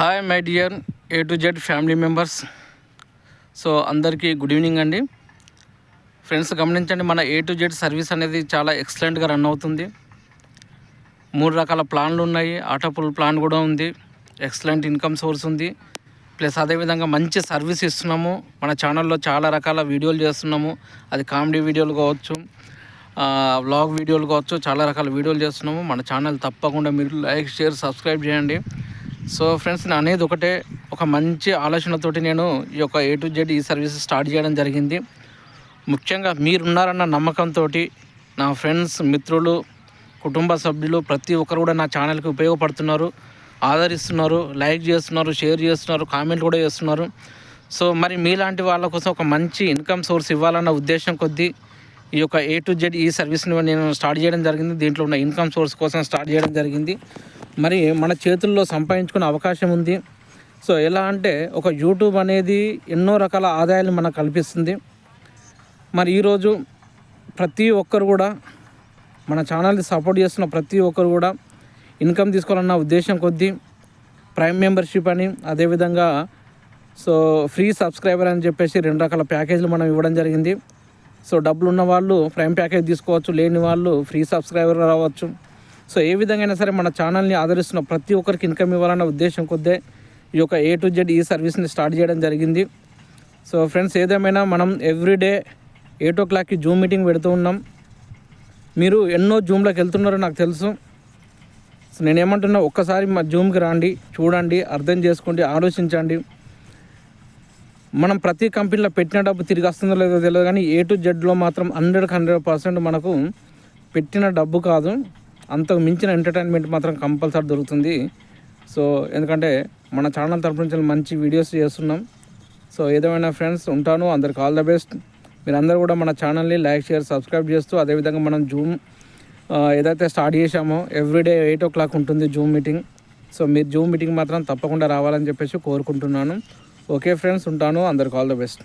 Hi my dear A to Z family members so అందరికీ good evening అండి. Friends గమనించండి మన ఏ టు జెడ్ సర్వీస్ అనేది చాలా ఎక్సలెంట్గా రన్ అవుతుంది. మూడు రకాల ప్లాన్లు ఉన్నాయి. ఆటోపుల్ ప్లాన్ కూడా ఉంది. ఎక్సలెంట్ ఇన్కమ్ సోర్స్ ఉంది. ప్లస్ అదేవిధంగా మంచి సర్వీస్ ఇస్తున్నాము. మన ఛానల్లో చాలా రకాల వీడియోలు చేస్తున్నాము. అది కామెడీ వీడియోలు కావచ్చు వ్లాగ్ వీడియోలు కావచ్చు చాలా రకాల వీడియోలు చేస్తున్నాము. మన ఛానల్ తప్పకుండా మీరు లైక్ షేర్ సబ్స్క్రైబ్ చేయండి. సో ఫ్రెండ్స్ నేను అనేది ఒకటే ఒక మంచి ఆలోచనతోటి నేను ఈ యొక్క ఏ టు జెడ్ ఈ సర్వీస్ స్టార్ట్ చేయడం జరిగింది. ముఖ్యంగా మీరున్నారన్న నమ్మకంతో నా ఫ్రెండ్స్ మిత్రులు కుటుంబ సభ్యులు ప్రతి ఒక్కరు కూడా నా ఛానల్కి ఉపయోగపడుతున్నారు. ఆదరిస్తున్నారు లైక్ చేస్తున్నారు షేర్ చేస్తున్నారు కామెంట్ కూడా చేస్తున్నారు. సో మరి మీలాంటి వాళ్ళ కోసం ఒక మంచి ఇన్కమ్ సోర్స్ ఇవ్వాలన్న ఉద్దేశం కొద్దీ ఈ యొక్క ఏ టు జెడ్ ఈ సర్వీస్ని నేను స్టార్ట్ చేయడం జరిగింది. దీంట్లో ఉన్న ఇన్కమ్ సోర్స్ కోసం స్టార్ట్ చేయడం జరిగింది. మరి మన చేతుల్లో సంపాదించుకునే అవకాశం ఉంది. సో ఎలా అంటే ఒక యూట్యూబ్ అనేది ఎన్నో రకాల ఆదాయాలు మనకు కల్పిస్తుంది. మరి ఈరోజు ప్రతి ఒక్కరు కూడా మన ఛానల్ని సపోర్ట్ చేస్తున్న ప్రతి ఒక్కరు కూడా ఇన్కమ్ తీసుకోవాలన్న ఉద్దేశం కొద్దీ ప్రైమ్ మెంబర్షిప్ అని అదేవిధంగా సో ఫ్రీ సబ్స్క్రైబర్ అని చెప్పేసి రెండు రకాల ప్యాకేజీలు మనం ఇవ్వడం జరిగింది. సో డబ్బులు ఉన్న వాళ్ళు ప్రైమ్ ప్యాకేజ్ తీసుకోవచ్చు లేని వాళ్ళు ఫ్రీ సబ్స్క్రైబర్ రావచ్చు. సో ఏ విధంగా సరే మన ఛానల్ని ఆదరిస్తున్న ప్రతి ఒక్కరికి ఇన్కమ్ ఇవ్వాలన్న ఉద్దేశం కొద్దే ఈ యొక్క ఏ టు జెడ్ ఈ సర్వీస్ని స్టార్ట్ చేయడం జరిగింది. సో ఫ్రెండ్స్ ఏదేమైనా మనం ఎవ్రీడే ఎయిట్ ఓ క్లాక్కి జూమ్ మీటింగ్ పెడుతూ ఉన్నాం. మీరు ఎన్నో జూమ్లోకి వెళ్తున్నారో నాకు తెలుసు. సో నేను ఏమంటున్నా ఒక్కసారి మా జూమ్కి రండి చూడండి అర్థం చేసుకోండి ఆలోచించండి. మనం ప్రతి కంపెనీలో పెట్టిన డబ్బు తిరిగి వస్తుందో లేదో తెలియదు కానీ ఏ టు జెడ్లో మాత్రం హండ్రెడ్కి హండ్రెడ్ పర్సెంట్ మనకు పెట్టిన డబ్బు కాదు. అంతకు మించిన ఎంటర్టైన్మెంట్ మాత్రం కంపల్సరీ దొరుకుతుంది. సో ఎందుకంటే మన ఛానల్ తరపు నుంచి మంచి వీడియోస్ చేస్తున్నాం. సో ఏదేమైనా ఫ్రెండ్స్ ఉంటాను అందరికి ఆల్ ద బెస్ట్ మీరందరూ కూడా మన ఛానల్ని లైక్ షేర్ సబ్స్క్రైబ్ చేస్తూ అదేవిధంగా మనం జూమ్ ఏదైతే స్టార్ట్ చేశామో ఎవ్రీడే ఎయిట్ ఓ క్లాక్ ఉంటుంది జూమ్ మీటింగ్ సో మీరు జూమ్ మీటింగ్ మాత్రం తప్పకుండా రావాలని చెప్పేసి కోరుకుంటున్నాను. ఓకే ఫ్రెండ్స్ ఉంటాను అందరికి ఆల్ ద బెస్ట్